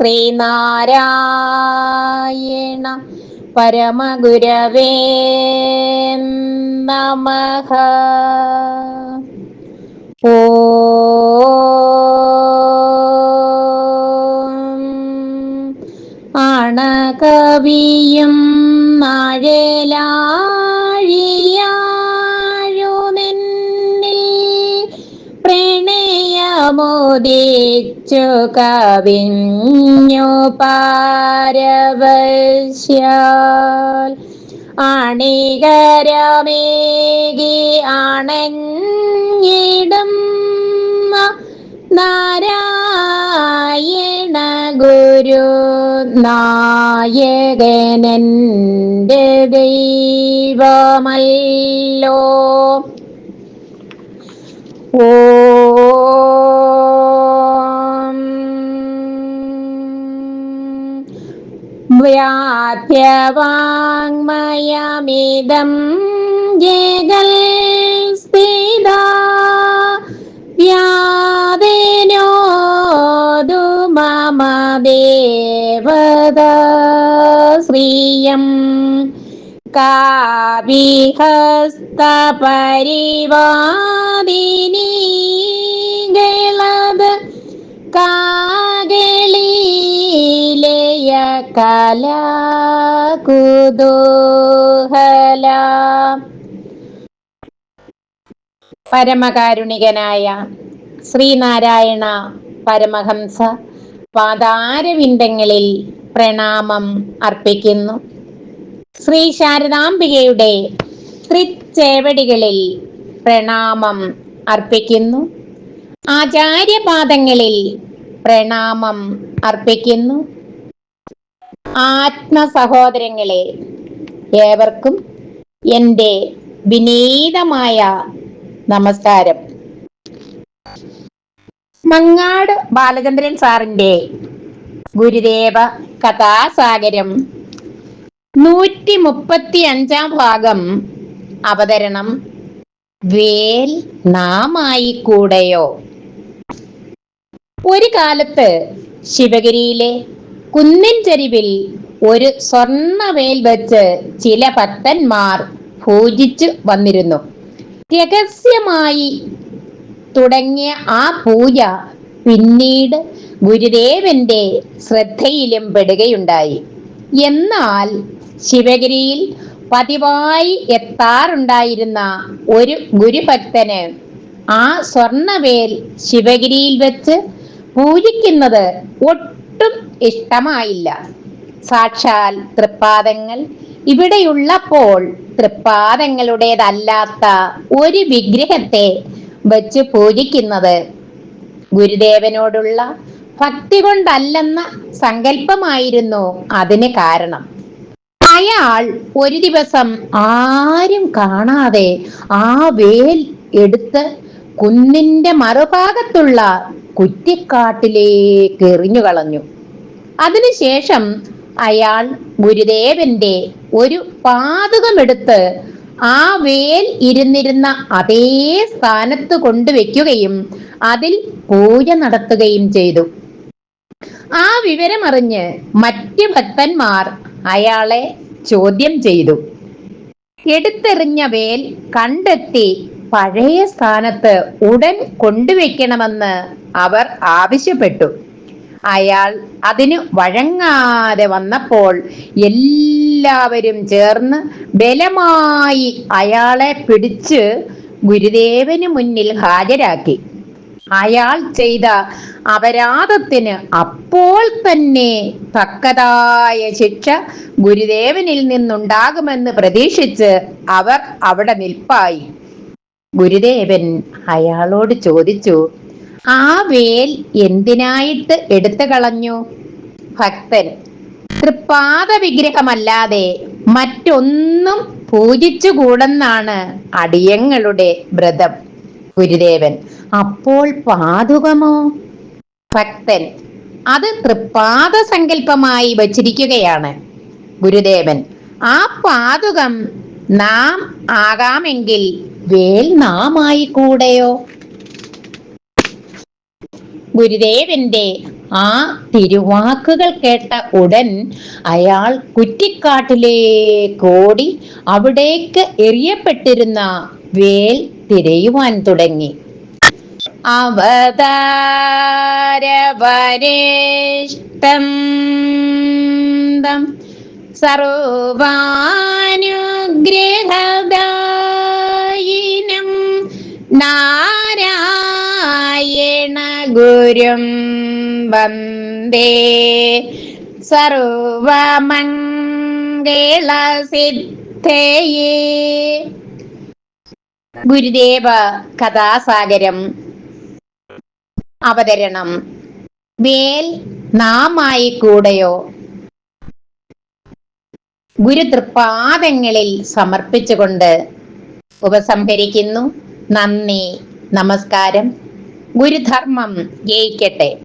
ശ്രീനാരായണ പരമഗുരവേ നമഃ. ഓം അണകവിയും മഴലാഴിയാഴുമെന്നിൽ പ്രണയമോദിച്ചു കവിഞ്ഞു പാരവശ്യാൽ. അണികരമേകി നാരായണ ഗുരു നായകനന്റെ ദൈവമല്ലോ. ഓം വ്യാപ്യവാങ്മയമിതം ജഗൽ സ്ഥിത വ്യാദിനോദു ശ്രിയം കാവിഹസ്തപരിവാദിനികളത് കാകളിലയ കലാകുതൂഹല പരമകാരുണികനായ ശ്രീനാരായണ പരമഹംസ പാതാരവിന്ദങ്ങളിൽ പ്രണാമം അർപ്പിക്കുന്നു. ശ്രീ ശാരദാംബികയുടെ തൃച്ചേവടികളിൽ പ്രണാമം അർപ്പിക്കുന്നു. ആചാര്യപാദങ്ങളിൽ പ്രണാമം അർപ്പിക്കുന്നു. ആത്മ സഹോദരങ്ങളെ ഏവർക്കും എന്റെ വിനീതമായ നമസ്കാരം. മങ്ങാട് ബാലചന്ദ്രൻ സാറിന്റെ ഗുരുദേവ കഥാസാഗരം നൂറ്റി മുപ്പത്തി അഞ്ചാം ഭാഗം അവതരണം വേൽ നാമായി കൂടെയോ ഒരു കാലത്ത് ശിവഗിരിയിലെ കുന്നിൻ ചരിവിൽ ഒരു സ്വർണവേൽ വെച്ച് ചില ഭക്തന്മാർ പൂജിച്ചു വന്നിരുന്നു. രഹസ്യമായി തുടങ്ങിയ ആ പൂജ പിന്നീട് ഗുരുദേവന്റെ ശ്രദ്ധയിലും പെടുകയുണ്ടായി. എന്നാൽ ശിവഗിരിയിൽ പതിവായി എത്താറുണ്ടായിരുന്ന ഒരു ഗുരുഭക്തന് ആ സ്വർണവേൽ ശിവഗിരിയിൽ വെച്ച് പൂജിക്കുന്നത് ഒട്ടും ഇഷ്ടമായില്ല. സാക്ഷാൽ തൃപ്പാദങ്ങൾ ഇവിടെയുള്ളപ്പോൾ തൃപ്പാദങ്ങളുടേതല്ലാത്ത ഒരു വിഗ്രഹത്തെ വച്ച് പൂജിക്കുന്നത് ഗുരുദേവനോടുള്ള ഭക്തി കൊണ്ടല്ലെന്ന സങ്കല്പമായിരുന്നു അതിന് കാരണം. അയാൾ ഒരു ദിവസം ആരും കാണാതെ ആ വേൽ എടുത്ത് കുന്നിന്റെ മറുഭാഗത്തുള്ള കുറ്റിക്കാട്ടിലേക്ക് എറിഞ്ഞു കളഞ്ഞു. അതിനുശേഷം അയാൾ ഗുരുദേവന്റെ ഒരു പാതകമെടുത്ത് ആ വേൽ ഇരുന്നിരുന്ന അതേ സ്ഥാനത്ത് കൊണ്ടുവെക്കുകയും അതിൽ പൂജ നടത്തുകയും ചെയ്തു. ആ വിവരമറിഞ്ഞ് മറ്റ് ഭക്തന്മാർ അയാളെ ചോദ്യം ചെയ്തു. എടുത്തെറിഞ്ഞ വേൽ കണ്ടെത്തി പഴയ സ്ഥാനത്ത് ഉടൻ കൊണ്ടുവയ്ക്കണമെന്ന് അവർ ആവശ്യപ്പെട്ടു. അയാൾ അതിന് വഴങ്ങാതെ വന്നപ്പോൾ എല്ലാവരും ചേർന്ന് ബലമായി അയാളെ പിടിച്ച് ഗുരുദേവന് മുന്നിൽ ഹാജരാക്കി. അയാൾ ചെയ്ത അപരാധത്തിന് അപ്പോൾ തന്നെ തക്കതായ ശിക്ഷ ഗുരുദേവനിൽ നിന്നുണ്ടാകുമെന്ന് പ്രതീക്ഷിച്ച് അവർ അവിടെ നിൽപ്പായി. ഗുരുദേവൻ അയാളോട് ചോദിച്ചു ആ വേൽ എന്തിനായിട്ട് എടുത്തു കളഞ്ഞു? ഭക്തൻ തൃപ്പാദ വിഗ്രഹമല്ലാതെ മറ്റൊന്നും പൂജിച്ചുകൂടെന്നാണ് അടിയങ്ങളുടെ വ്രതം. ഗുരുദേവൻ അപ്പോൾ പാതുകമോ? ഭക്തൻ അത് തൃപ്പാദ സങ്കല്പമായി വച്ചിരിക്കുകയാണ്. ഗുരുദേവൻ ആ പാതുകം നാം ആകാമെങ്കിൽ വേൽ നാമായി കൂടെയോ? ഗുരുദേവന്റെ ആ തിരുവാക്കുകൾ കേട്ട ഉടൻ അയാൾ കുറ്റിക്കാട്ടിലേക്കോടി അവിടേക്ക് എറിയപ്പെട്ടിരുന്ന വേൽ തിരയുവാൻ തുടങ്ങി. അവതാരവരേഷ്ടം സർവാനുഗ്രഹദായിനം നാരായണ ഗുരും വന്ദേ. സർവമംഗളസിദ്ധയേ ഗുരുദേവ കഥാസാഗരം. അവതരണം. വേൽ നാമായി കൂടെയോ? ഗുരുതൃപാദങ്ങളിൽ സമർപ്പിച്ചുകൊണ്ട് ഉപസംഹരിക്കുന്നു. നന്ദി. നമസ്കാരം. ഗുരുധർമ്മം ജയിക്കട്ടെ.